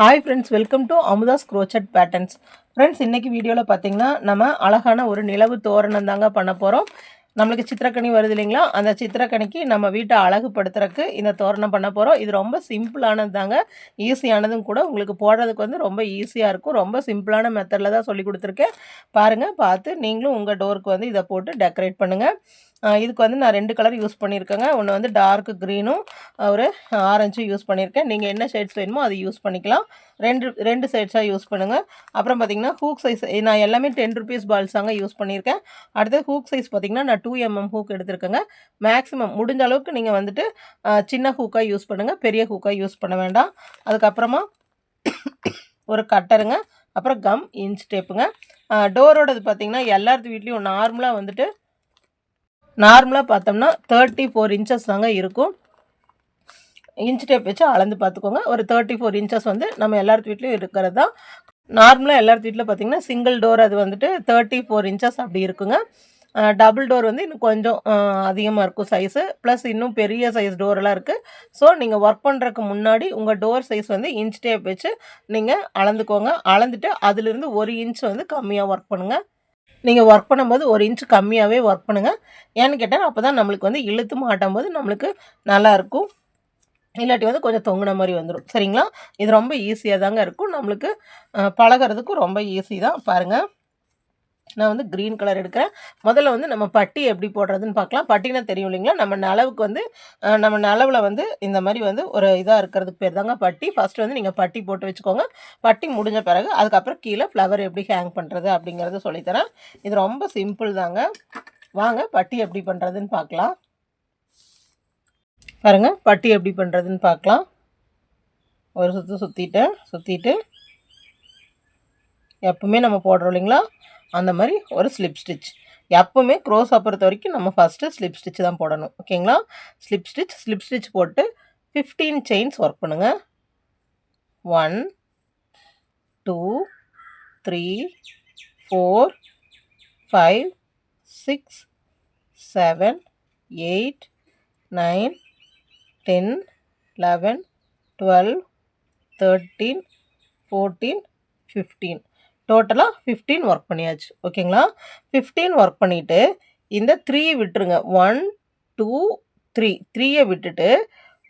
Hi friends welcome to Amudha's crochet patterns friends இன்றைக்கி வீடியோவில் பார்த்தீங்கன்னா நம்ம அழகான ஒரு நிலவு தோரணம் தாங்க பண்ண போகிறோம் நம்மளுக்கு சித்திரக்கனி வருது இல்லைங்களா? அந்த சித்திரக்கனிக்கு நம்ம வீட்டை அழகுபடுத்துறதுக்கு இந்த தோரணம் பண்ண போகிறோம் இது ரொம்ப சிம்பிளானது தாங்க. ஈஸியானதும் கூட உங்களுக்கு போடுறதுக்கு வந்து ரொம்ப ஈஸியாக இருக்கும். ரொம்ப சிம்பிளான மெத்தடில் தான் சொல்லி கொடுத்துருக்கேன். பாருங்கள் பார்த்து நீங்களும் உங்கள் டோருக்கு வந்து இதை போட்டு டெக்கரேட் பண்ணுங்கள் இதுக்கு வந்து நான் ரெண்டு கலர் யூஸ் பண்ணியிருக்கேங்க. ஒன்று வந்து டார்க் க்ரீனும் ஒரு ஆரஞ்சும் யூஸ் பண்ணியிருக்கேன். நீங்கள் என்ன ஷேட்ஸ் வேணுமோ அதை யூஸ் பண்ணிக்கலாம். ரெண்டு ரெண்டு ஷேட்ஸாக யூஸ் பண்ணுங்கள் அப்புறம் பார்த்திங்கன்னா ஹூக் சைஸ் நான் எல்லாமே டென் ருபீஸ் பால்ஸாங்க யூஸ் பண்ணியிருக்கேன். அடுத்து ஹூக் சைஸ் பார்த்திங்கன்னா நான் டூ எம்எம் ஹூக் எடுத்திருக்கேங்க. மேக்ஸிமம் முடிஞ்ச அளவுக்கு நீங்கள் வந்துட்டு சின்ன ஹூக்காக யூஸ் பண்ணுங்கள் பெரிய ஹூக்காக யூஸ் பண்ண வேண்டாம். அதுக்கப்புறமா ஒரு கட்டருங்க அப்புறம் கம் இன்ச் டேப்புங்க டோரோடது பார்த்தீங்கன்னா எல்லாத்து வீட்லேயும் நார்மலாக வந்துட்டு நார்மலாக பார்த்தோம்னா தேர்ட்டி ஃபோர் இன்ச்சஸ் தாங்க இருக்கும். இன்ச் டேப் வச்சு அளந்து பார்த்துக்கோங்க. ஒரு தேர்ட்டி ஃபோர் இன்ச்சஸ் வந்து நம்ம எல்லாத்து வீட்லேயும் இருக்கிறது? தான் நார்மலாக எல்லாத்து வீட்டில் பார்த்தீங்கன்னா சிங்கிள் டோர் அது வந்துட்டு தேர்ட்டி ஃபோர் இன்ச்சஸ் அப்படி இருக்குங்க. டபுள் டோர் வந்து இன்னும் கொஞ்சம் அதிகமாக இருக்கும் சைஸு ப்ளஸ் இன்னும் பெரிய சைஸ் டோரெல்லாம் இருக்குது ஸோ நீங்கள் ஒர்க் பண்ணுறதுக்கு முன்னாடி உங்கள் டோர் சைஸ் வந்து இன்ச் டேப் வச்சு நீங்கள் அளந்துக்கோங்க. அளந்துட்டு அதிலிருந்து ஒரு இன்ச் வந்து கம்மியாக ஒர்க் பண்ணுங்கள் நீங்கள் ஒர்க் பண்ணும்போது ஒரு இன்ச் கம்மியாகவே ஒர்க் பண்ணுங்கள் ஏன்னு கேட்டால் அப்போ தான் நம்மளுக்கு வந்து இழுத்து மாட்டும் போது நம்மளுக்கு நல்லாயிருக்கும் இல்லாட்டி வந்து கொஞ்சம் தொங்குன மாதிரி வந்துடும் சரிங்களா? இது ரொம்ப ஈஸியாக தாங்க இருக்கும். நம்மளுக்கு பழகிறதுக்கும் பழகுறதுக்கும் ரொம்ப ஈஸி தான். பாருங்கள் நான் வந்து க்ரீன் கலர் எடுக்கிறேன். முதல்ல வந்து நம்ம பட்டி எப்படி போடுறதுன்னு பார்க்கலாம். பட்டினா தெரியும் இல்லைங்களா? நம்ம நிலவுக்கு வந்து நம்ம நிலவில் வந்து இந்த மாதிரி வந்து ஒரு இதாக இருக்கிறதுக்கு பேர் தாங்க பட்டி. ஃபஸ்ட்டு வந்து நீங்கள் பட்டி போட்டு வச்சுக்கோங்க. பட்டி முடிஞ்ச பிறகு அதுக்கப்புறம் கீழே ஃப்ளவர் எப்படி ஹேங் பண்ணுறது அப்படிங்கிறத சொல்லித்தரேன். இது ரொம்ப சிம்பிள் தாங்க. வாங்க பட்டி எப்படி பண்ணுறதுன்னு பார்க்கலாம். பாருங்கள் பட்டி எப்படி பண்ணுறதுன்னு பார்க்கலாம். ஒரு சுற்று சுற்றிட்டேன் சுற்றிட்டு எப்பவுமே நம்ம போடுறோம் இல்லைங்களா? அந்த மாதிரி ஒரு ஸ்லிப் ஸ்டிச் எப்போவுமே க்ரோஸாக பொறுத்த வரைக்கும் நம்ம ஃபஸ்ட்டு ஸ்லிப் ஸ்டிச் தான் போடணும். ஓகேங்களா ஸ்லிப் ஸ்டிச் ஸ்லிப் ஸ்டிச் போட்டு ஃபிஃப்டீன் செயின்ஸ் ஒர்க் பண்ணுங்கள் one two three four five six seven eight nine ten eleven twelve thirteen fourteen fifteen டோட்டலாக ஃபிஃப்டீன் ஒர்க் பண்ணியாச்சு. ஓகேங்களா? ஃபிஃப்டீன் ஒர்க் பண்ணிவிட்டு இந்த த்ரீ விட்டுருங்க. ஒன் டூ த்ரீ த்ரீயை விட்டுட்டு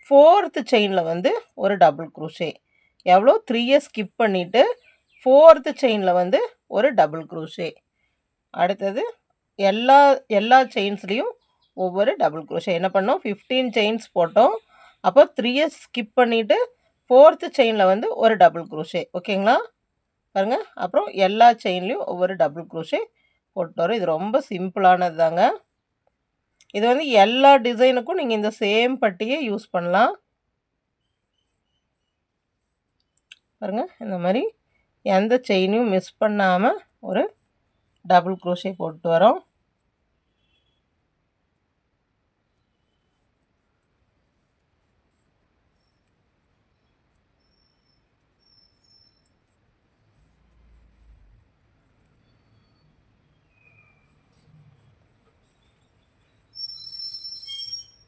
ஃபோர்த்து செயினில் வந்து ஒரு டபுள் குரூஷே எவ்வளோ? த்ரீயை ஸ்கிப் பண்ணிவிட்டு ஃபோர்த்து செயினில் வந்து ஒரு டபுள் குரூஷே அடுத்தது எல்லா எல்லா செயின்ஸ்லேயும் ஒவ்வொரு டபுள் குரோஷே என்ன பண்ணோம்? ஃபிஃப்டீன் செயின்ஸ் போட்டோம். அப்போ த்ரீயை ஸ்கிப் பண்ணிவிட்டு ஃபோர்த்து செயினில் வந்து ஒரு டபுள் குரோஷே ஓகேங்களா? பாருங்கள் அப்புறம் எல்லா செயின்லேயும் ஒவ்வொரு டபுள் குரோஷே போட்டு வரோம். இது ரொம்ப சிம்பிளானது தாங்க இது வந்து எல்லா டிசைனுக்கும் நீங்கள் இந்த சேம் பட்டியை யூஸ் பண்ணலாம். பாருங்கள் இந்த மாதிரி எந்த செயினையும் மிஸ் பண்ணாமல் ஒரு டபுள் குரோஷே போட்டு வரோம்.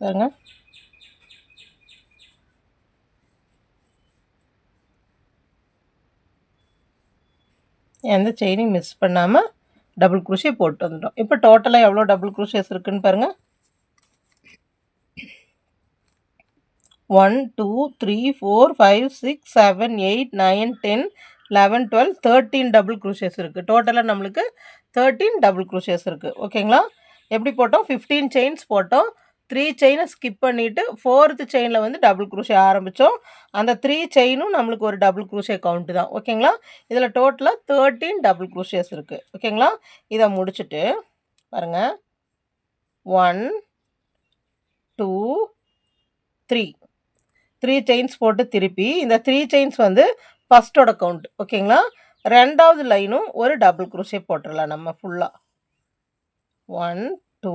பாருங்க. எந்த செயினையும் மிஸ் பண்ணாமல் டபுள் குருஷே போட்டு வந்துட்டோம். இப்போ டோட்டலாக எவ்வளோ டபுள் குருஷியஸ் இருக்குன்னு பாருங்கள் one two three four five six seven eight nine ten eleven twelve thirteen double crochets இருக்குது டோட்டலாக நம்மளுக்கு தேர்ட்டீன் டபுள் குரூஷேஸ் இருக்குது ஓகேங்களா எப்படி போட்டோம்? ஃபிஃப்டீன் செயின்ஸ் போட்டோம். த்ரீ செயினை ஸ்கிப் பண்ணிவிட்டு ஃபோர்த்து செயினில் வந்து டபுள் குரூஷே ஆரம்பித்தோம் அந்த த்ரீ செயினும் நம்மளுக்கு ஒரு டபுள் குரூஷே கவுண்ட்டு தான். ஓகேங்களா இதில் டோட்டலாக தேர்ட்டீன் டபுள் குரூஷேஸ் இருக்குது ஓகேங்களா இதை முடிச்சுட்டு பாருங்கள் one two three three chains போட்டு திருப்பி இந்த த்ரீ செயின்ஸ் வந்து ஃபஸ்ட்டோட கவுண்ட் ஓகேங்களா ரெண்டாவது லைனும் ஒரு டபுள் குரூஷே போட்டுடலாம் நம்ம ஃபுல்லாக one two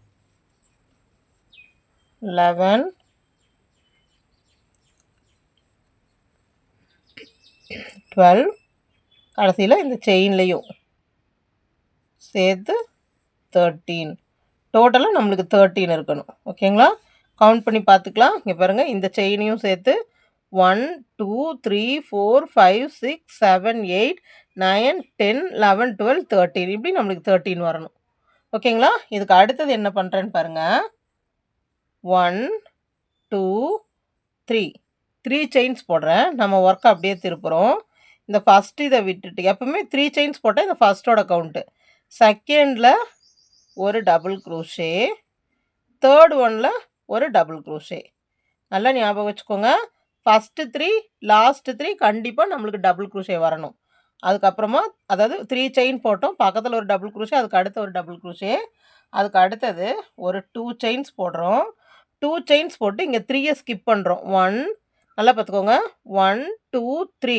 Eleven twelve கடைசியில் இந்த செயின்லேயும் சேர்த்து தேர்ட்டீன் டோட்டலாக நம்மளுக்கு தேர்ட்டீன் இருக்கணும். ஓகேங்களா கவுண்ட் பண்ணி பார்த்துக்கலாம். இங்கே பாருங்கள் இந்த செயினையும் சேர்த்து one two three four five six seven eight nine ten eleven twelve thirteen இப்படி நம்மளுக்கு தேர்ட்டீன் வரணும். ஓகேங்களா இதுக்கு அடுத்தது என்ன பண்ணுறேன்னு பாருங்கள் one two three three chains போடுறேன். நம்ம ஒர்க் அப்படியே திருப்புகிறோம் இந்த ஃபஸ்ட்டு இதை விட்டுட்டு எப்பவுமே த்ரீ செயின்ஸ் போட்டால் இந்த ஃபஸ்ட்டோட கவுண்ட்டு செகண்டில் ஒரு டபுள் க்ரூஷே தேர்ட் ஒனில் ஒரு டபுள் க்ரூஷே நல்லா ஞாபகம் வச்சுக்கோங்க. ஃபஸ்ட்டு த்ரீ லாஸ்ட்டு த்ரீ கண்டிப்பாக நம்மளுக்கு டபுள் க்ரூஷே வரணும். அதுக்கப்புறமா அதாவது த்ரீ செயின் போட்டோம். பக்கத்தில் ஒரு டபுள் க்ரூஷே அதுக்கு அடுத்த ஒரு டபுள் க்ரூஷே அதுக்கு அடுத்தது ஒரு டூ செயின்ஸ் போடுறோம். டூ செயின்ஸ் போட்டு இங்கே த்ரீயை ஸ்கிப் பண்ணுறோம் ஒன் நல்லா பார்த்துக்கோங்க. ஒன் டூ த்ரீ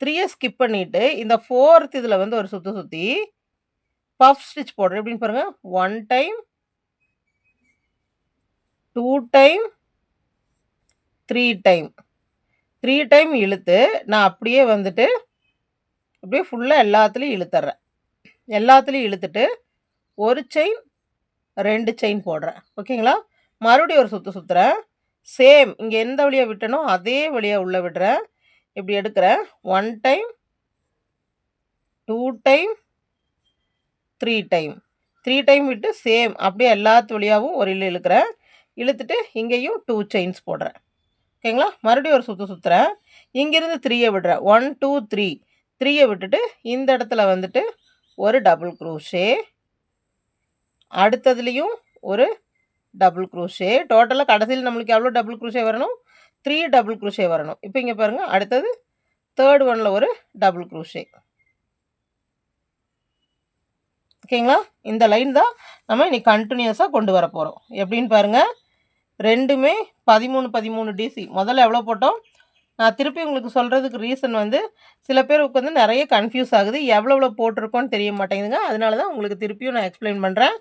த்ரீயை ஸ்கிப் பண்ணிவிட்டு இந்த ஃபோர்த் இதில் வந்து ஒரு சுற்றி சுற்றி பஃப் ஸ்டிச் போடுறேன் எப்படின்னு பாருங்கள் one time two time three time three time இழுத்து நான் அப்படியே வந்துட்டு அப்படியே ஃபுல்லாக எல்லாத்துலேயும் இழுத்துட்றேன் எல்லாத்துலேயும் இழுத்துட்டு ஒரு செயின் ரெண்டு செயின் போடுறேன். ஓகேங்களா மறுபடியும் ஒரு சுற்று சுற்றுறேன் சேம் இங்கே எந்த வழியாக விட்டனோ அதே வழியாக உள்ளே விடுறேன் இப்படி எடுக்கிறேன் one time two time three time three time விட்டு சேம் அப்படியே எல்லாத்து வழியாகவும் ஒரு இழு இழுக்கிறேன் இழுத்துட்டு இங்கேயும் டூ செயின்ஸ் போடுறேன் ஓகேங்களா? மறுபடியும் ஒரு சுற்று சுற்றுறேன் இங்கேருந்து த்ரீயை விடுறேன் ஒன் டூ த்ரீ த்ரீயை விட்டுட்டு இந்த இடத்துல வந்துட்டு ஒரு டபுள் க்ரூஷே அடுத்ததுலேயும் ஒரு டபுள் க்ரூஷே. டோட்டலாக கடைசியில் நம்மளுக்கு எவ்வளோ டபுள் குரூஷே வரணும்? த்ரீ டபுள் க்ரூஷே வரணும். இப்போ இங்கே பாருங்கள் அடுத்தது தேர்ட் ஒனில் ஒரு டபுள் க்ரூஷே. ஓகேங்களா? இந்த லைன் தான் நம்ம இன்றைக்கி கண்டினியூஸாக கொண்டு வர போகிறோம் எப்படின்னு பாருங்கள் ரெண்டுமே பதிமூணு பதிமூணு டிசி முதல்ல எவ்வளோ போட்டோம்? நான் திருப்பி உங்களுக்கு சொல்கிறதுக்கு ரீசன் வந்து சில பேருக்கு வந்து நிறைய கன்ஃபியூஸ் ஆகுது. எவ்வளோ எவ்வளோ போட்டிருக்கோன்னு தெரிய மாட்டேங்குதுங்க. அதனால தான் உங்களுக்கு திருப்பியும் நான் எக்ஸ்பிளைன் பண்ணுறேன்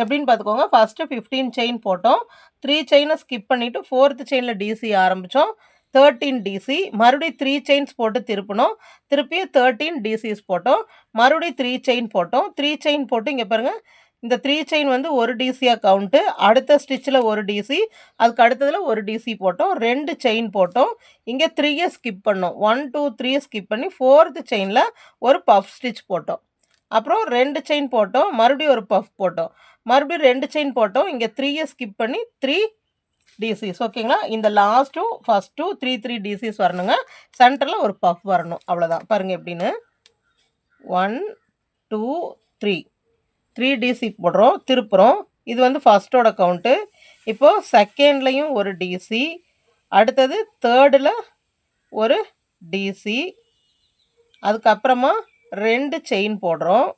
எப்படின்னு பார்த்துக்கோங்க. ஃபஸ்ட்டு ஃபிஃப்டீன் செயின் போட்டோம். த்ரீ செயினை ஸ்கிப் பண்ணிவிட்டு ஃபோர்த்து செயினில் டிசி ஆரம்பித்தோம் தேர்ட்டீன் டிசி மறுபடியும் த்ரீ செயின்ஸ் போட்டு திருப்பினோம். திருப்பியும் தேர்ட்டீன் டிசிஸ் போட்டோம். மறுபடியும் த்ரீ செயின் போட்டோம். த்ரீ செயின் போட்டு இங்கே பாருங்கள் இந்த த்ரீ செயின் வந்து ஒரு டிசியாக கவுண்ட்டு அடுத்த ஸ்டிச்சில் ஒரு டிசி அதுக்கு அடுத்ததில் ஒரு டிசி போட்டோம். ரெண்டு செயின் போட்டோம். இங்கே த்ரீயை ஸ்கிப் பண்ணோம். ஒன் டூ த்ரீயை ஸ்கிப் பண்ணி ஃபோர்த்து செயினில் ஒரு பஃப் ஸ்டிச் போட்டோம். அப்புறம் ரெண்டு செயின் போட்டோம். மறுபடியும் ஒரு பஃப் போட்டோம். மறுபடியும் ரெண்டு செயின் போட்டோம். இங்கே த்ரீயை ஸ்கிப் பண்ணி த்ரீ டிசிஸ் ஓகேங்களா இந்த லாஸ்ட்டும் ஃபஸ்ட்டும் த்ரீ த்ரீ டிசிஸ் வரணுங்க. சென்டரில் ஒரு பஃப் வரணும். அவ்வளோதான் பாருங்கள் எப்படின்னு. One two three three DC போடுறோம் திருப்புறோம். இது வந்து ஃபஸ்ட்டோட கவுண்ட்டு இப்போது செகண்ட்லேயும் ஒரு டிசி அடுத்தது தேர்டில் ஒரு டிசி அதுக்கப்புறமா ரெண்டு செயின் போடுறோம்.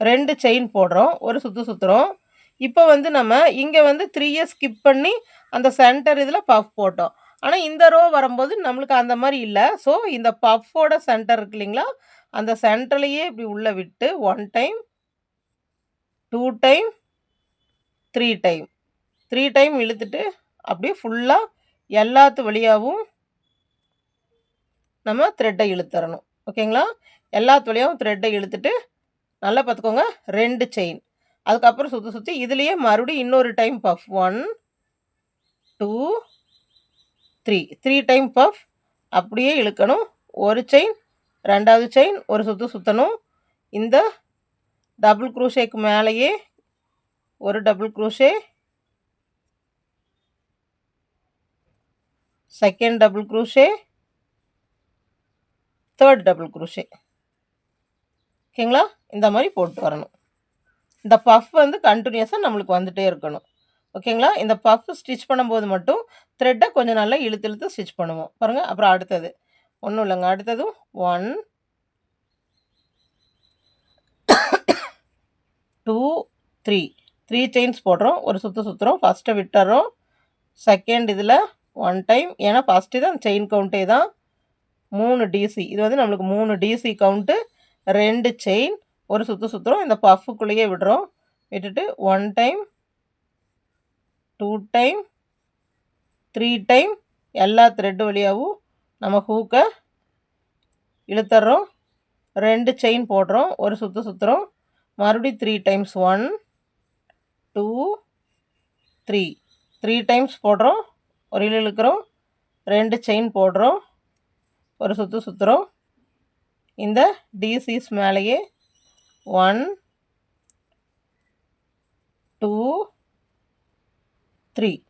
ரெண்டு செயின் போடுறோம் ஒரு சுற்று சுற்றுறோம் இப்போ வந்து நம்ம இங்கே வந்து த்ரீயை ஸ்கிப் பண்ணி அந்த சென்டர் இதில் பஃப் போட்டோம். ஆனால் இந்த ரோ வரும்போது நம்மளுக்கு அந்த மாதிரி இல்லை. ஸோ இந்த பஃப்போட சென்டர் இருக்கு இல்லைங்களா? அந்த சென்டர்லேயே இப்படி உள்ளே விட்டு one time two time three time three time இழுத்துட்டு அப்படியே ஃபுல்லாக எல்லாத்து வழியாகவும் நம்ம த்ரெட்டை இழுத்துறணும் ஓகேங்களா எல்லாத்து வழியாகவும் த்ரெட்டை இழுத்துட்டு நல்லா பார்த்துக்கோங்க. ரெண்டு செயின் அதுக்கப்புறம் சுற்றி சுற்றி இதுலேயே மறுபடியும் இன்னொரு time puff one two three three time puff அப்படியே இழுக்கணும். ஒரு செயின் ரெண்டாவது செயின் ஒரு சுற்று சுற்றணும் இந்த டபுள் குரூஷேக்கு மேலேயே ஒரு double crochet second double crochet third double crochet ஓகேங்களா இந்த மாதிரி போட்டு வரணும். இந்த பஃப் வந்து கண்டினியூஸாக நம்மளுக்கு வந்துகிட்டே இருக்கணும். ஓகேங்களா இந்த பஃப் ஸ்டிச் பண்ணும்போது மட்டும் த்ரெட்டை கொஞ்சம் நல்லா இழுத்து இழுத்து ஸ்டிச் பண்ணுவோம். பாருங்கள் அப்புறம் அடுத்தது. ஒன்றும் இல்லைங்க. அடுத்ததும் one two three three chains போடுறோம். ஒரு சுற்று சுற்றுறோம் ஃபஸ்ட்டை விட்டுறோம். செகண்ட் இதில் ஒன் டைம் ஏன்னா ஃபஸ்ட்டு தான் செயின் கவுண்ட்டே தான். மூணு டிசி இது வந்து நம்மளுக்கு மூணு டிசி கவுண்ட்டு ரெண்டு செயின் ஒரு சுற்று சுற்றுறோம் இந்த பஃப்புக்குள்ளேயே விடுறோம். விட்டுட்டு one time two time three time எல்லா த்ரெட்டு வழியாகவும் நம்ம ஹூக்கை இழுத்துறோம். ரெண்டு செயின் போடுறோம். ஒரு சுற்று சுற்றுறோம் மறுபடியும் three times one two three three times போடுறோம். ஒரு இழு இழுக்கிறோம். ரெண்டு செயின் போடுறோம். ஒரு சுற்று சுற்றுறோம் இந்த டிசிஸ் மேலேயே ஒன் டூ த்ரீ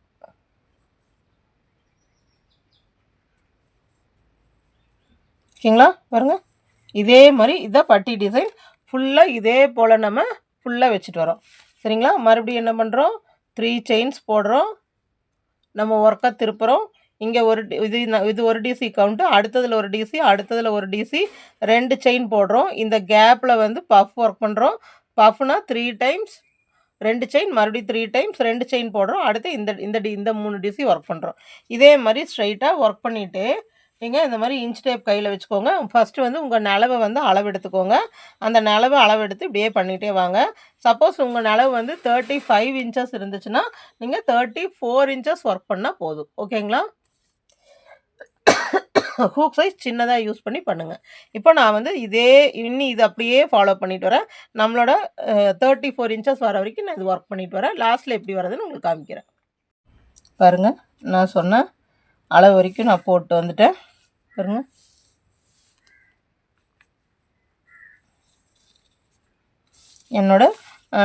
ஓகேங்களா? பாருங்கள் இதே மாதிரி இதான் பட்டி டிசைன் ஃபுல்லாக இதே போல் நம்ம ஃபுல்லாக வச்சுட்டு வரோம். சரிங்களா? மறுபடியும் என்ன பண்ணுறோம் த்ரீ செயின்ஸ் போடுறோம். நம்ம ஒர்க்காக திருப்புறோம். இங்கே ஒரு இது இது ஒரு டிசி கவுண்ட்டு அடுத்ததில் ஒரு டிசி அடுத்ததில் ஒரு டிசி ரெண்டு செயின் போடுறோம். இந்த கேப்பில் வந்து பஃப் ஒர்க் பண்ணுறோம் பஃப்னால் த்ரீ டைம்ஸ் ரெண்டு செயின் மறுபடியும் த்ரீ டைம்ஸ் ரெண்டு செயின் போடுறோம். அடுத்து இந்த இந்த டி இந்த மூணு டிசி ஒர்க் பண்ணுறோம் இதே மாதிரி ஸ்ட்ரைட்டாக ஒர்க் பண்ணிவிட்டு நீங்கள் இந்த மாதிரி இன்ச் டேப் கையில் வச்சுக்கோங்க. ஃபஸ்ட்டு வந்து உங்கள் நிலவை வந்து அளவெடுத்துக்கோங்க. அந்த நிலவை அளவெடுத்து இப்படியே பண்ணிகிட்டே வாங்க. சப்போஸ் உங்கள் நிலவு வந்து தேர்ட்டி ஃபைவ் இன்ச்சஸ் இருந்துச்சுன்னா நீங்கள் தேர்ட்டி ஃபோர் இன்ச்சஸ் ஒர்க் பண்ணால் போதும். ஓகேங்களா ஹூக் சைஸ் சின்னதாக யூஸ் பண்ணி பண்ணுங்கள் இப்போ நான் வந்து இதே இன்னி இது அப்படியே ஃபாலோ பண்ணிட்டு வரேன். நம்மளோட தேர்ட்டி ஃபோர் இன்ச்சஸ் வர வரைக்கும் நான் இது ஒர்க் பண்ணிட்டு வரேன். லாஸ்ட்டில் எப்படி வரதுன்னு உங்களுக்கு காமிக்கிறேன். பாருங்கள் நான் சொன்னேன் அளவு வரைக்கும் நான் போட்டு வந்துட்டேன். பாருங்க. என்னோட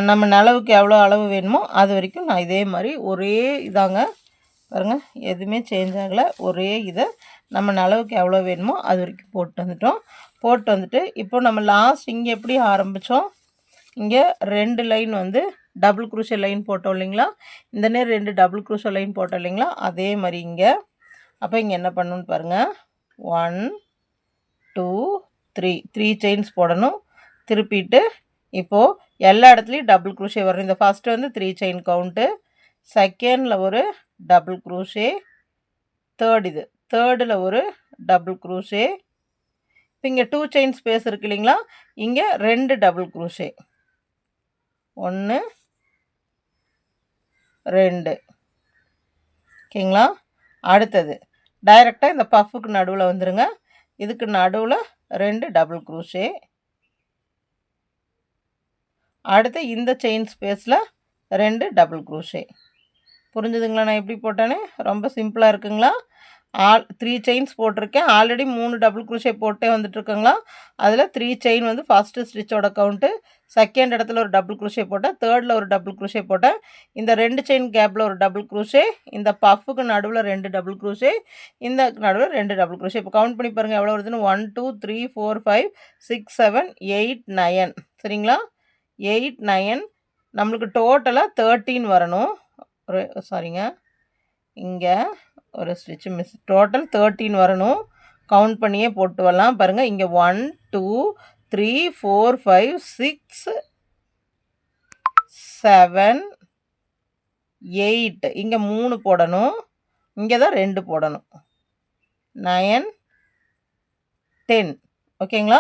நம்ம நிலவுக்கு எவ்வளோ அளவு வேணுமோ அது வரைக்கும் நான் இதே மாதிரி ஒரே இதாங்க. பாருங்க எதுவுமே சேஞ்ச் ஆகலை. ஒரே இதை நம்ம நிலவுக்கு எவ்வளோ வேணுமோ அது வரைக்கும் போட்டு வந்துட்டோம். போட்டு வந்துட்டு இப்போ நம்ம லாஸ்ட் இங்கே எப்படி ஆரம்பித்தோம் இங்கே ரெண்டு லைன் வந்து டபுள் குரூஷ லைன் போட்டோம் இல்லைங்களா? இந்த நேரம் ரெண்டு டபுள் குரூஷ லைன் போட்டோம் இல்லைங்களா? அதே மாதிரி இங்கே அப்போ இங்கே என்ன பண்ணணும்னு பாருங்கள் one two three three chains போடணும். திருப்பிட்டு இப்போது எல்லா இடத்துலையும் டபுள் குரூஷே வரணும். இந்த ஃபஸ்ட்டு வந்து த்ரீ செயின் கவுண்ட்டு செகண்டில் ஒரு டபுள் குரூஷே தேர்ட் இது. தேர்டில் ஒரு டபுள் குரூஷே இப்போ இங்கே டூ செயின் ஸ்பேஸ் இருக்கு இல்லைங்களா? இங்கே ரெண்டு டபுள் குரூஷே ஒன்று ரெண்டு. ஓகேங்களா? அடுத்தது. டைரெக்டாக இந்த பஃப்புக்கு நடுவில் வந்துடுங்க இதுக்கு நடுவில் ரெண்டு டபுள் குரூஷே அடுத்து இந்த செயின் ஸ்பேஸில் ரெண்டு டபுள் குரூஷே புரிஞ்சுதுங்களா நான் எப்படி போட்டேன்னு? ரொம்ப சிம்பிளாக இருக்குங்களா? ஆல் த்ரீ செயின்ஸ் போட்டிருக்கேன். ஆல்ரெடி மூணு டபுள் குரூஷே போட்டே வந்துட்டுருக்குங்களா அதில் த்ரீ செயின் வந்து ஃபஸ்ட்டு ஸ்டிச்சோட கவுண்ட்டு செகண்ட் இடத்துல ஒரு டபுள் குரூஷே போட்டேன். தேர்டில் ஒரு டபுள் குரூஷே போட்டேன். இந்த ரெண்டு செயின் கேப்பில் ஒரு டபுள் குரூஷே இந்த பஃப்புக்கு நடுவில் ரெண்டு டபுள் குரூஷே இந்த நடுவில் ரெண்டு டபுள் குரூஷே இப்போ கவுண்ட் பண்ணி பாருங்கள் எவ்வளோ வருதுன்னு? One two three four five six seven eight nine சரிங்களா? எயிட் நயன் நம்மளுக்கு டோட்டலாக தேர்ட்டீன் வரணும். ஒரு சாரிங்க இங்கே ஒரு ஸ்டிச் மிஸ் டோட்டல் தேர்ட்டீன் வரணும். கவுண்ட் பண்ணியே போட்டு வரலாம். பாருங்கள் இங்கே one two three four five six seven eight இங்கே மூணு போடணும். இங்கே தான் ரெண்டு போடணும். நயன் டென் ஓகேங்களா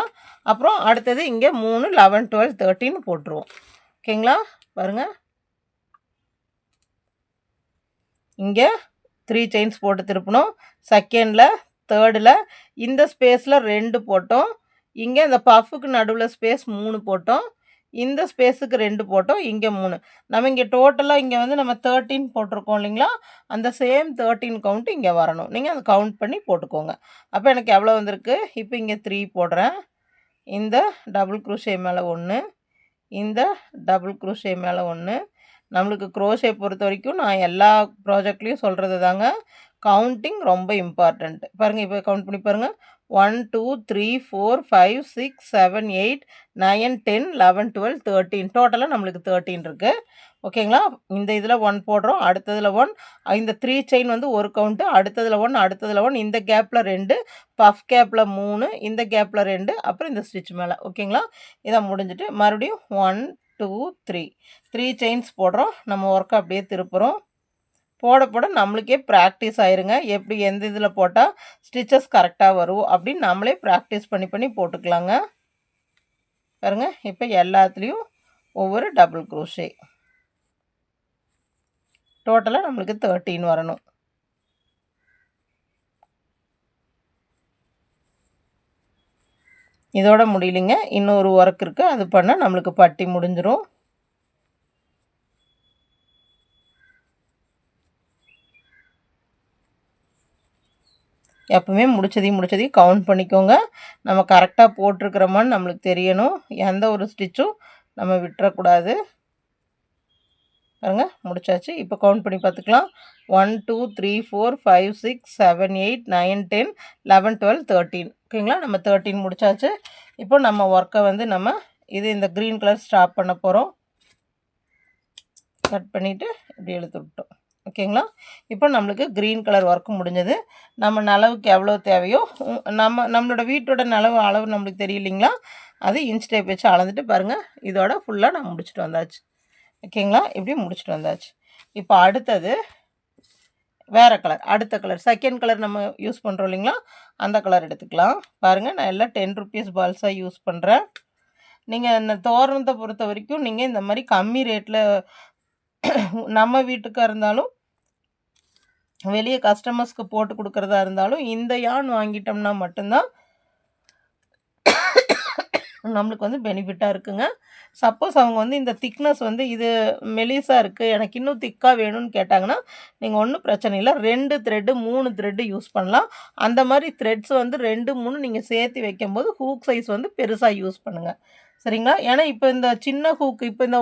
அப்புறம் அடுத்தது இங்கே மூணு லெவன் டுவெல் தேர்ட்டின் போட்டுருவோம். ஓகேங்களா பாருங்கள் இங்கே த்ரீ செயின்ஸ் போட்டு திருப்பணும். செகண்டில் தேர்டில் இந்த ஸ்பேஸில் ரெண்டு போட்டோம். இங்கே இந்த பஃப்புக்கு நடுவில் ஸ்பேஸ் மூணு போட்டோம். இந்த ஸ்பேஸுக்கு ரெண்டு போட்டோம். இங்கே மூணு. நம்ம இங்கே டோட்டலாக இங்கே வந்து நம்ம தேர்ட்டின் போட்டிருக்கோம் இல்லைங்களா? அந்த சேம் தேர்ட்டின் கவுண்ட்டு இங்கே வரணும். நீங்கள் அதை கவுண்ட் பண்ணி போட்டுக்கோங்க. அப்போ எனக்கு எவ்வளோ வந்திருக்கு? இப்போ இங்கே த்ரீ போடுறேன். இந்த டபுள் குரூஷே மேலே ஒன்று இந்த டபுள் குரூஷே மேலே ஒன்று நம்மளுக்கு குரோஷே பொறுத்த வரைக்கும் நான் எல்லா ப்ராஜெக்ட்லேயும் சொல்கிறது தாங்க கவுண்டிங் ரொம்ப இம்பார்ட்டண்ட் பாருங்கள் இப்போ கவுண்ட் பண்ணி பாருங்கள் one two three four five six seven eight nine ten eleven twelve thirteen. டோட்டலாக நம்மளுக்கு தேர்ட்டின் இருக்குது ஓகேங்களா? இந்த இதில் ஒன் போடுறோம். அடுத்ததில் ஒன் இந்த த்ரீ செயின் வந்து ஒரு கவுண்ட்டு அடுத்ததில் ஒன் அடுத்ததில் ஒன் இந்த கேப்பில் ரெண்டு பஃப் கேப்பில் மூணு இந்த கேப்பில் ரெண்டு அப்புறம் இந்த ஸ்டிச் மேலே. ஓகேங்களா? இதை முடிஞ்சிட்டு மறுபடியும் one two three three chains போடுறோம். நம்ம ஒர்க்கை அப்படியே திருப்புறோம். போட போட நம்மளுக்கே ப்ராக்டிஸ் ஆயிருங்க. எப்படி எந்த இதில் போட்டால் ஸ்டிச்சஸ் கரெக்டாக வரும் அப்படின்னு நம்மளே ப்ராக்டிஸ் பண்ணி பண்ணி போட்டுக்கலாங்க. பாருங்க இப்போ எல்லாத்துலேயும் ஒவ்வொரு டபுள் குரோஷே டோட்டலாக நம்மளுக்கு தேர்ட்டின் வரணும். இதோட முடியலைங்க. இன்னொரு ஒர்க் இருக்குது அது பண்ணால் நம்மளுக்கு பட்டி முடிஞ்சிடும் எப்பவுமே முடிச்சதையும் முடிச்சதையும் கவுண்ட் பண்ணிக்கோங்க. நம்ம கரெக்டாக போட்டிருக்கிறோமான்னு நம்மளுக்கு தெரியணும். எந்த ஒரு ஸ்டிச்சும் நம்ம விட்டுறக்கூடாது. பாருங்க முடிச்சாச்சு. இப்போ கவுண்ட் பண்ணி பார்த்துக்கலாம். One two three four five six seven eight nine ten eleven twelve thirteen ஓகேங்களா நம்ம தேர்ட்டீன் முடிச்சாச்சு. இப்போ நம்ம ஒர்க்கை வந்து நம்ம இது இந்த க்ரீன் கலர் ஸ்டாப் பண்ண போகிறோம் கட் பண்ணிவிட்டு இப்படி இழுத்து விட்டோம் ஓகேங்களா? இப்போ நம்மளுக்கு க்ரீன் கலர் ஒர்க்கு முடிஞ்சது. நம்ம நலவுக்கு எவ்வளோ தேவையோ நம்ம நம்மளோட வீட்டோட நலவு அளவு நம்மளுக்கு தெரியலைங்களா? அது இன்ச் டைப் வச்சு அளந்துட்டு பாருங்கள் இதோட ஃபுல்லாக நான் முடிச்சுட்டு வந்தாச்சு. ஓகேங்களா? இப்படி முடிச்சுட்டு வந்தாச்சு. இப்போ அடுத்தது வேறு கலர் அடுத்த கலர் செகண்ட் கலர் நம்ம யூஸ் பண்ணுறோம் இல்லைங்களா? அந்த கலர் எடுத்துக்கலாம். பாருங்கள் நான் எல்லாம் டென் ருபீஸ் பால்ஸாக யூஸ் பண்ணுறேன் நீங்கள் இந்த தோரணத்தை பொறுத்த வரைக்கும் நீங்கள் இந்த மாதிரி கம்மி ரேட்டில் நம்ம வீட்டுக்காக இருந்தாலும் வெளியே கஸ்டமர்ஸ்க்கு போட்டு கொடுக்குறதா இருந்தாலும் இந்த யான் வாங்கிட்டோம்னா மட்டும்தான் நம்மளுக்கு வந்து பெனிஃபிட்டாக இருக்குங்க. சப்போஸ் அவங்க வந்து இந்த திக்னஸ் வந்து இது மெலிசாக இருக்குது எனக்கு இன்னும் திக்காக வேணும்னு கேட்டாங்கன்னா நீங்கள் ஒன்றும் பிரச்சனை இல்லை. ரெண்டு த்ரெட்டு மூணு த்ரெட்டு யூஸ் பண்ணலாம். அந்த மாதிரி த்ரெட்ஸ் வந்து ரெண்டு மூணு நீங்கள் சேர்த்து வைக்கும்போது ஹூக் சைஸ் வந்து பெருசாக யூஸ் பண்ணுங்கள் சரிங்களா? ஏன்னா இப்போ இந்த சின்ன ஹூக் இப்போ இந்த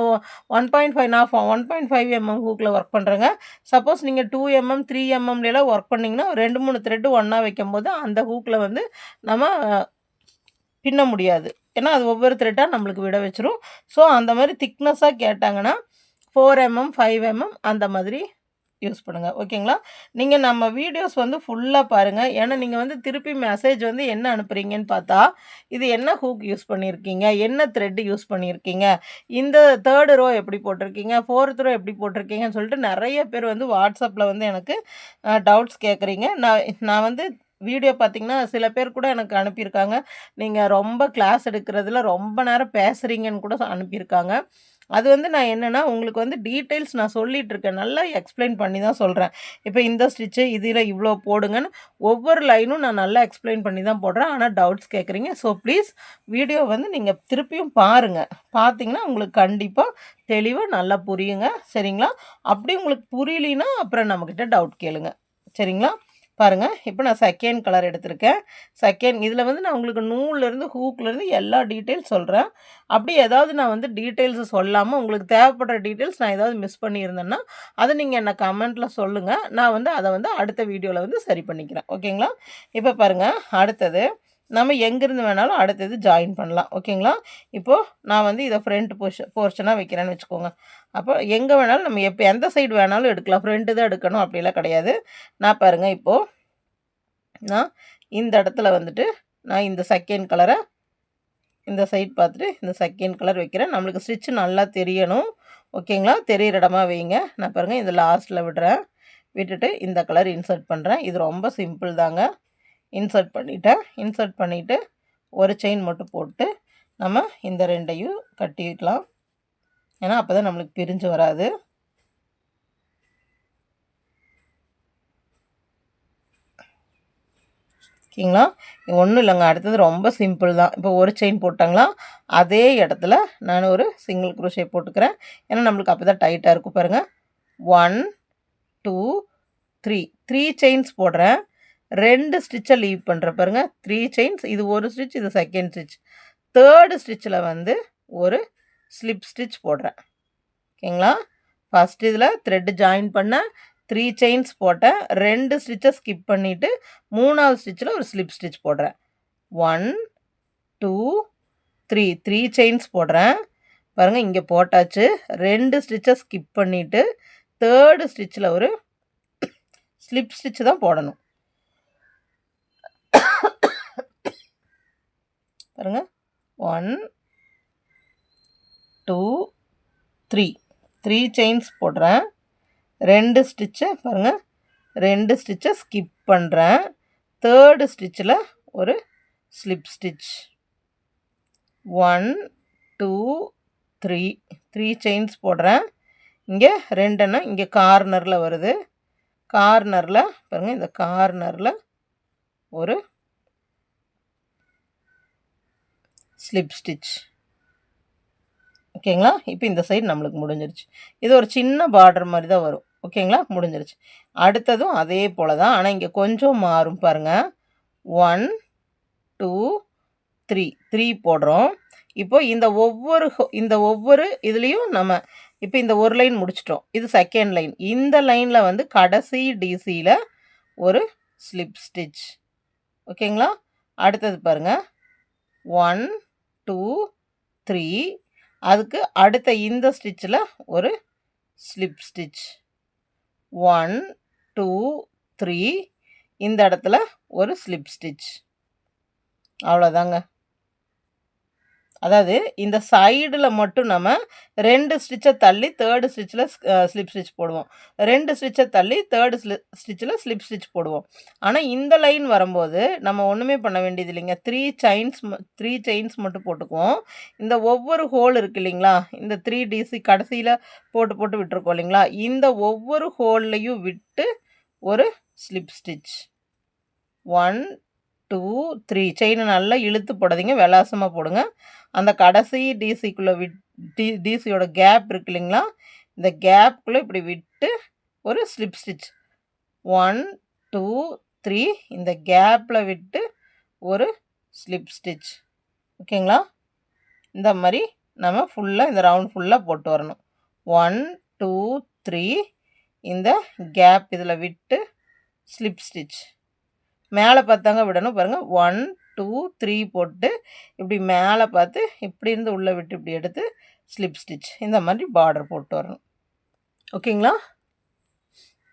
ஒன் பாயிண்ட் ஃபைவ் நான் ஒன் பாயிண்ட் ஃபைவ் எம்எம் ஹூக்கில் ஒர்க் பண்ணுறேங்க சப்போஸ் நீங்கள் டூ எம்எம் த்ரீ எம்எம்லாம் ஒர்க் பண்ணிங்கன்னா ரெண்டு மூணு த்ரெட்டு ஒன்றா வைக்கும்போது அந்த ஹூக்கில் வந்து நம்ம பின்ன முடியாது. ஏன்னா அது ஒவ்வொரு த்ரெட்டாக நம்மளுக்கு விட வச்சிரும். ஸோ அந்த மாதிரி திக்னஸாக கேட்டாங்கன்னா ஃபோர் எம்எம் ஃபைவ் எம்எம் அந்த மாதிரி யூஸ் பண்ணுங்கள் ஓகேங்களா? நீங்கள் நம்ம வீடியோஸ் வந்து ஃபுல்லாக பாருங்கள் ஏன்னா நீங்கள் வந்து திருப்பி மெசேஜ் வந்து என்ன அனுப்புகிறீங்கன்னு பார்த்தா இது என்ன ஹூக் யூஸ் பண்ணியிருக்கீங்க? என்ன த்ரெட் யூஸ் பண்ணியிருக்கீங்க? இந்த தேர்டு ரோ எப்படி போட்டிருக்கீங்க? ஃபோர்த் ரோ எப்படி போட்டிருக்கீங்கன்னு சொல்லிட்டு நிறைய பேர் வந்து வாட்ஸ்அப்பில் வந்து எனக்கு டவுட்ஸ் கேட்குறீங்க. நான் நான் வந்து வீடியோ பார்த்தீங்கன்னா சில பேர் கூட எனக்கு அனுப்பியிருக்காங்க. நீங்கள் ரொம்ப கிளாஸ் எடுக்கிறதுல ரொம்ப நேரம் பேசுகிறீங்கன்னு கூட அனுப்பியிருக்காங்க. அது வந்து நான் என்னென்னா உங்களுக்கு வந்து டீட்டெயில்ஸ் நான் சொல்லிகிட்டு இருக்கேன் நல்லா எக்ஸ்பிளைன் பண்ணி தான் சொல்கிறேன் இப்போ இந்த ஸ்டிச்சு இதில் இவ்வளோ போடுங்கன்னு ஒவ்வொரு லைனும் நான் நல்லா எக்ஸ்பிளைன் பண்ணி தான் போடுறேன். ஆனால் டவுட்ஸ் கேட்குறீங்க. ஸோ ப்ளீஸ் வீடியோ வந்து நீங்கள் திருப்பியும் பாருங்கள் பார்த்தீங்கன்னா உங்களுக்கு கண்டிப்பாக தெளிவாக நல்லா புரியுங்க. சரிங்களா? அப்படி உங்களுக்கு புரியலைன்னா அப்புறம் நம்மக்கிட்ட டவுட் கேளுங்க. சரிங்களா? பாருங்கள் இப்போ நான் செகண்ட் கலர் எடுத்திருக்கேன். செகண்ட் இதில் வந்து நான் உங்களுக்கு நூல்லேருந்து ஹூக்லேருந்து எல்லா டீட்டெயில்ஸ் சொல்கிறேன் அப்படி ஏதாவது நான் வந்து டீட்டெயில்ஸ் சொல்லாமல் உங்களுக்கு தேவைப்படுற டீட்டெயில்ஸ் நான் ஏதாவது மிஸ் பண்ணியிருந்தேன்னா அதை நீங்கள் என்ன கமெண்ட்டில் சொல்லுங்கள் நான் வந்து அதை வந்து அடுத்த வீடியோவில் வந்து சரி பண்ணிக்கிறேன். ஓகேங்களா இப்போ பாருங்கள் அடுத்தது. நம்ம எங்கேருந்து வேணாலும் அடுத்தது ஜாயின் பண்ணலாம். ஓகேங்களா இப்போது நான் வந்து இதை ஃப்ரண்ட் போர்ஷன் போர்ஷனாக வைக்கிறேன்னு வச்சுக்கோங்க. அப்போ எங்கே வேணாலும் நம்ம எப்போ எந்த சைடு வேணாலும் எடுக்கலாம். ஃப்ரண்ட்டு தான் எடுக்கணும் அப்படிலாம் கிடையாது. நான் பாருங்கள் இப்போது நான் இந்த இடத்துல வந்துட்டு நான் இந்த செகண்ட் கலரை இந்த சைட் பார்த்துட்டு இந்த செகண்ட் கலர் வைக்கிறேன். நம்மளுக்கு ஸ்டிச்சு நல்லா தெரியணும். ஓகேங்களா தெரியிற இடமா வைங்க. நான் பாருங்கள் இந்த லாஸ்ட்டில் விடுறேன். விட்டுட்டு இந்த கலர் இன்சர்ட் பண்ணுறேன் இது ரொம்ப சிம்பிள் தாங்க. இன்சர்ட் பண்ணிட்டேன் இன்சர்ட் பண்ணிவிட்டு ஒரு செயின் மட்டும் போட்டு நம்ம இந்த ரெண்டையும் கட்டிக்கலாம். ஏன்னா அப்போ தான் நம்மளுக்கு பிரிஞ்சு வராது. ஓகேங்களா? ஒன்றும் இல்லைங்க. அடுத்தது ரொம்ப சிம்பிள் தான். இப்போ ஒரு செயின் போட்டாங்களா அதே இடத்துல நான் ஒரு சிங்கிள் குரூஷே போட்டுக்கிறேன். ஏன்னா நம்மளுக்கு அப்போ தான் டைட்டாக இருக்கும் பாருங்கள் one two three three chains போடுறேன். ரெண்டு ஸ்டிச்சை லீவ் பண்ணுற பாருங்க. த்ரீ செயின்ஸ் இது ஒரு ஸ்டிச் இது செகண்ட் ஸ்டிச் தேர்டு ஸ்டிச்சில் வந்து ஒரு ஸ்லிப் ஸ்டிச் போடுறேன். ஓகேங்களா? ஃபஸ்ட் இதில் த்ரெட்டு ஜாயின் பண்ணேன் த்ரீ செயின்ஸ் போட்டேன் ரெண்டு ஸ்டிச்சை ஸ்கிப் பண்ணிவிட்டு மூணாவது ஸ்டிச்சில் ஒரு ஸ்லிப் ஸ்டிச் போடுறேன். One two three three chains போடுறேன். பாருங்கள் இங்கே போட்டாச்சு. ரெண்டு ஸ்டிச்சை ஸ்கிப் பண்ணிவிட்டு தேர்டு ஸ்டிச்சில் ஒரு ஸ்லிப் ஸ்டிச் தான் போடணும். பாருங்க. One two three three chains போடுறேன். ரெண்டு ஸ்டிச்சை பாருங்கள் ரெண்டு ஸ்டிச்சை ஸ்கிப் பண்ணுறேன் தேர்டு ஸ்டிச்சில் ஒரு slip stitch one two three three chains போடுறேன். இங்கே ரெண்டுன்னா இங்கே கார்னரில் வருது. கார்னரில் பாருங்கள் இந்த கார்னரில் ஒரு ஸ்லிப் ஸ்டிச். ஓகேங்களா? இப்போ இந்த சைடு நம்மளுக்கு முடிஞ்சிருச்சு. இது ஒரு சின்ன பார்டர் மாதிரி தான் வரும். ஓகேங்களா? முடிஞ்சிருச்சு. அடுத்ததும் அதே போல் தான். ஆனால் இங்கே கொஞ்சம் மாறும் பாருங்கள் ஒன் டூ த்ரீ த்ரீ போடுறோம். இப்போ இந்த ஒவ்வொரு ஹோ- இந்த ஒவ்வொரு இதுலேயும் நம்ம இப்போ இந்த ஒரு லைன் முடிச்சிட்டோம். இது செகண்ட் லைன் இந்த லைனில் வந்து கடைசி டிசியில் ஒரு ஸ்லிப் ஸ்டிச் ஓகேங்களா? அடுத்தது பாருங்கள் ஒன் டூ த்ரீ அதுக்கு அடுத்த இந்த ஸ்டிச்சில் ஒரு slip stitch one two three இந்த இடத்துல ஒரு ஸ்லிப் ஸ்டிச் அவ்வளோதாங்க அதாவது இந்த சைடில் மட்டும் நம்ம ரெண்டு ஸ்டிச்சை தள்ளி தேர்டு ஸ்டிச்சில் ஸ்லிப் ஸ்டிச் போடுவோம். ரெண்டு ஸ்டிச்சை தள்ளி தேர்டு ஸ்லி ஸ்டிச்சில் ஸ்லிப் ஸ்டிச் போடுவோம். ஆனால் இந்த லைன் வரும்போது நம்ம ஒன்றுமே பண்ண வேண்டியது இல்லைங்க. த்ரீ செயின்ஸ் த்ரீ செயின்ஸ் மட்டும் போட்டுக்குவோம். இந்த ஒவ்வொரு ஹோல் இருக்குது இல்லைங்களா? இந்த த்ரீ டிசி கடைசியில் போட்டு போட்டு விட்டுருக்கோம் இல்லைங்களா? இந்த ஒவ்வொரு ஹோல்லையும் விட்டு ஒரு slip stitch one two three செயினை நல்லா இழுத்து போடாதீங்க. விலாசமாக போடுங்க. அந்த கடைசி டிசிக்குள்ளே விட் டி டிசியோட கேப் இருக்கு இல்லைங்களா? இந்த கேப்புக்குள்ளே இப்படி விட்டு ஒரு slip stitch one two three இந்த கேப்பில் விட்டு ஒரு ஸ்லிப் ஸ்டிச் ஓகேங்களா? இந்த மாதிரி நம்ம ஃபுல்லாக இந்த ரவுண்ட் ஃபுல்லாக போட்டு வரணும். ஒன் டூ த்ரீ இந்த கேப் இதில் விட்டு ஸ்லிப் ஸ்டிச் மேலே பார்த்தாங்க விடணும் பாருங்கள் ஒன் டூ த்ரீ போட்டு இப்படி மேலே பார்த்து இப்படி இருந்து உள்ளே விட்டு இப்படி எடுத்து ஸ்லிப் ஸ்டிச் இந்த மாதிரி பார்டர் போட்டு வரணும். ஓகேங்களா?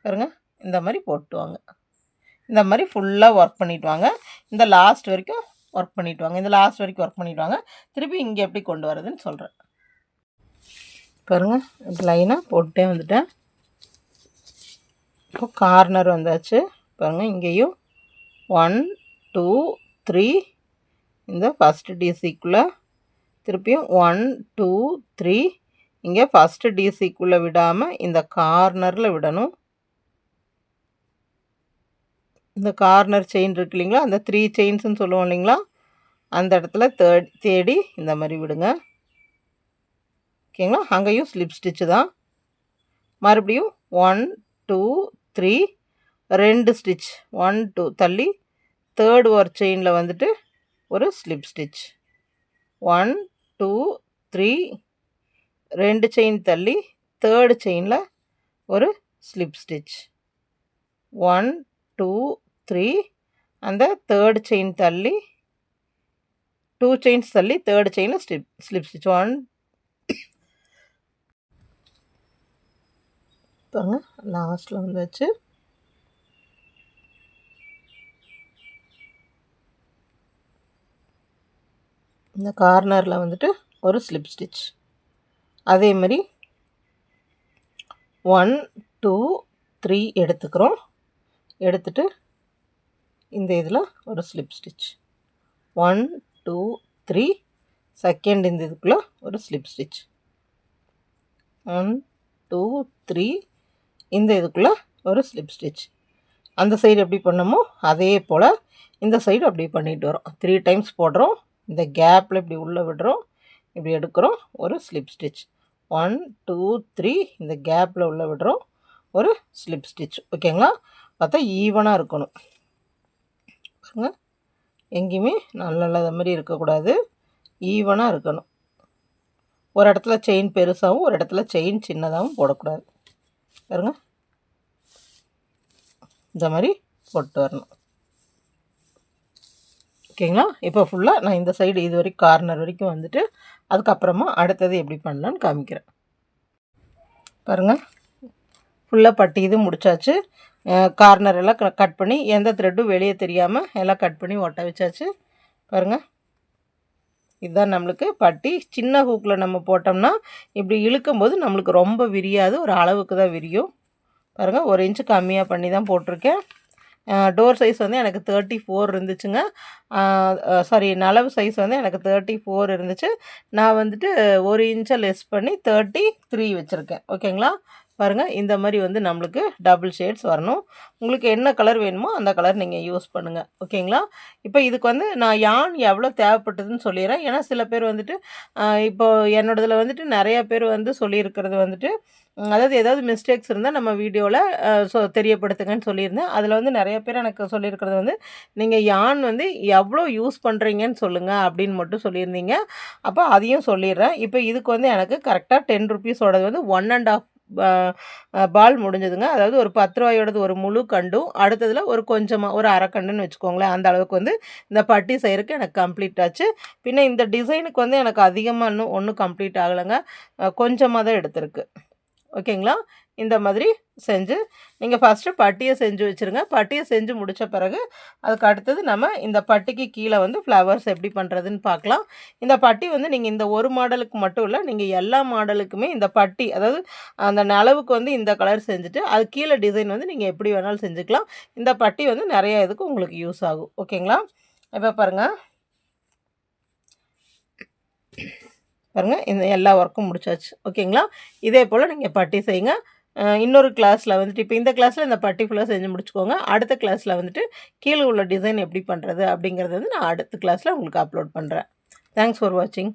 பாருங்க இந்த மாதிரி போட்டு வாங்க. இந்த மாதிரி ஃபுல்லாக ஒர்க் பண்ணிட்டு வாங்க. இந்த லாஸ்ட் வரைக்கும் ஒர்க் பண்ணிட்டு வாங்க. இந்த லாஸ்ட் வரைக்கும் ஒர்க் பண்ணிட்டு வாங்க. திருப்பி இங்கே எப்படி கொண்டு வரதுன்னு சொல்கிறேன் பாருங்கள் லைனாக போட்டே வந்துட்டேன். இப்போ கார்னர் வந்தாச்சு. பாருங்கள் இங்கேயும் ஒன் டூ த்ரீ இந்த ஃபஸ்ட்டு டிசிக்குள்ளே திருப்பியும் ஒன் டூ த்ரீ இங்கே ஃபஸ்ட்டு டிசிக்குள்ளே விடாமல் இந்த கார்னரில் விடணும். இந்த கார்னர் செயின் இருக்கு இல்லைங்களா? அந்த த்ரீ செயின்ஸ்னு சொல்லுவோம் இல்லைங்களா? அந்த இடத்துல தேடி தேடி இந்த மாதிரி விடுங்க. ஓகேங்களா? அங்கேயும் ஸ்லிப் ஸ்டிச்சு தான். மறுபடியும் ஒன் டூ த்ரீ ரெண்டு ஸ்டிச் ஒன் டூ தள்ளி தேர்ட் ஒரு செயினில் வந்துட்டு ஒரு slip stitch one two three ரெண்டு செயின் தள்ளி தேர்டு செயினில் ஒரு slip stitch one two three அந்த தேர்டு செயின் தள்ளி டூ செயின்ஸ் தள்ளி தேர்டு செயினில் ஸ்லிப் ஸ்லிப் ஸ்டிச் ஒன் பாருங்க லாஸ்ட்டில் வந்தாச்சு. இந்த கார்னரில் வந்துட்டு ஒரு ஸ்லிப் ஸ்டிச் அதே மாதிரி ஒன் டூ த்ரீ எடுத்துக்கிறோம். எடுத்துட்டு இந்த இதில் ஒரு slip stitch one two three second இந்த இதுக்குள்ளே ஒரு slip stitch one two three இந்த இதுக்குள்ளே ஒரு ஸ்லிப் ஸ்டிச் அந்த சைடு எப்படி பண்ணமோ அதே போல் இந்த சைடு அப்படி பண்ணிட்டு வரோம். த்ரீ டைம்ஸ் போடுறோம். இந்த கேப்பில் இப்படி உள்ளே விடுறோம். இப்படி எடுக்கிறோம். ஒரு slip stitch one two three இந்த கேப்பில் உள்ளே விடுறோம். ஒரு ஸ்லிப் ஸ்டிச் ஓகேங்களா பார்த்தா ஈவனாக இருக்கணும். பாருங்க. எங்கேயுமே நல்ல நல்ல மாதிரி இருக்கக்கூடாது. ஈவனாக இருக்கணும். ஒரு இடத்துல செயின் பெருசாகவும் ஒரு இடத்துல செயின் சின்னதாகவும் போடக்கூடாது. பாருங்க. இந்த மாதிரி போட்டு வரணும். ஓகேங்களா? இப்போ ஃபுல்லாக நான் இந்த சைடு இது வரைக்கும் கார்னர் வரைக்கும் வந்துட்டு அதுக்கப்புறமா அடுத்தது எப்படி பண்ணலான்னு காமிக்கிறேன். பாருங்கள் ஃபுல்லாக பட்டி இது முடிச்சாச்சு. கார்னர் எல்லாம் கட் பண்ணி எந்த த்ரெட்டும் வெளியே தெரியாமல் எல்லாம் கட் பண்ணி ஒட்ட வச்சாச்சு. பாருங்கள் இதுதான் நம்மளுக்கு பட்டி. சின்ன ஹூக்கில் நம்ம போட்டோம்னா இப்படி இழுக்கும்போது நம்மளுக்கு ரொம்ப விரியாது. ஒரு அளவுக்கு தான் விரியும். பாருங்கள் ஒரு இன்ச்சு கம்மியாக பண்ணி தான் போட்டிருக்கேன். டோர் சைஸ் வந்து எனக்கு தேர்ட்டி ஃபோர் இருந்துச்சுங்க சாரி நலவு சைஸ் வந்து எனக்கு தேர்ட்டி ஃபோர் இருந்துச்சு. நான் வந்துட்டு ஒரு இன்ச்சை லெஸ் பண்ணி தேர்ட்டி த்ரீ வச்சுருக்கேன் ஓகேங்களா பாருங்கள் இந்த மாதிரி வந்து நம்மளுக்கு டபுள் ஷேட்ஸ் வரணும். உங்களுக்கு என்ன கலர் வேணுமோ அந்த கலர் நீங்கள் யூஸ் பண்ணுங்கள் ஓகேங்களா இப்போ இதுக்கு வந்து நான் யான் எவ்வளோ தேவைப்பட்டதுன்னு சொல்லிடுறேன். ஏன்னா சில பேர் வந்துட்டு இப்போ என்னோடதில் வந்துட்டு நிறைய பேர் வந்து சொல்லியிருக்கிறது வந்துட்டு அதாவது ஏதாவது மிஸ்டேக்ஸ் இருந்தால் நம்ம வீடியோவில் ஸோ தெரியப்படுத்துங்கன்னு சொல்லியிருந்தேன். அதில் வந்து நிறைய பேர் எனக்கு சொல்லியிருக்கிறது வந்து நீங்கள் யான் வந்து எவ்வளோ யூஸ் பண்ணுறீங்கன்னு சொல்லுங்கள் அப்படின்னு மட்டும் சொல்லியிருந்தீங்க. அப்போ அதையும் சொல்லிடுறேன். இப்போ இதுக்கு வந்து எனக்கு கரெக்டாக டென் ருபீஸோடது வந்து ஒன் அண்ட் ஆஃப் பால் முடிஞ்சதுங்க. அதாவது ஒரு பத்து ரூபாயோடது ஒரு முழு கண்டும் அடுத்ததில் ஒரு கொஞ்சமாக ஒரு அரைக்கண்டுன்னு வச்சுக்கோங்களேன். அந்த அளவுக்கு வந்து இந்த பட்டி செய்கிறதுக்கு எனக்கு கம்ப்ளீட் ஆச்சு. பின்ன இந்த டிசைனுக்கு வந்து எனக்கு அதிகமாக இன்னும் ஒன்றும் கம்ப்ளீட் ஆகலைங்க. கொஞ்சமாக தான் எடுத்திருக்கு. ஓகேங்களா? இந்த மாதிரி செஞ்சு நீங்கள் ஃபஸ்ட்டு பட்டியை செஞ்சு வச்சுருங்க. பட்டியை செஞ்சு முடித்த பிறகு அதுக்கு அடுத்தது நம்ம இந்த பட்டிக்கு கீழே வந்து ஃப்ளவர்ஸ் எப்படி பண்ணுறதுன்னு பார்க்கலாம். இந்த பட்டி வந்து நீங்கள் இந்த ஒரு மாடலுக்கு மட்டும் இல்லை நீங்கள் எல்லா மாடலுக்குமே இந்த பட்டி அதாவது அந்த நிலவுக்கு வந்து இந்த கலர் செஞ்சுட்டு அது கீழே டிசைன் வந்து நீங்கள் எப்படி வேணாலும் செஞ்சுக்கலாம். இந்த பட்டி வந்து நிறைய இதுக்கு உங்களுக்கு யூஸ் ஆகும். ஓகேங்களா இப்போ பாருங்கள் பாருங்கள் இந்த எல்லா ஒர்க்கும் முடிச்சாச்சு. ஓகேங்களா இதே போல் நீங்கள் பட்டி செய்யுங்க. இன்னொரு கிளாஸில் வந்துட்டு இப்போ இந்த கிளாஸில் இந்த பட்டி செஞ்சு முடிச்சுக்கோங்க. அடுத்த கிளாஸில் வந்துட்டு கீழே உள்ள டிசைன் எப்படி பண்ணுறது அப்படிங்கிறது வந்து நான் அடுத்த கிளாஸில் உங்களுக்கு அப்லோட் பண்ணுறேன் தேங்க்ஸ் ஃபார் வாட்சிங்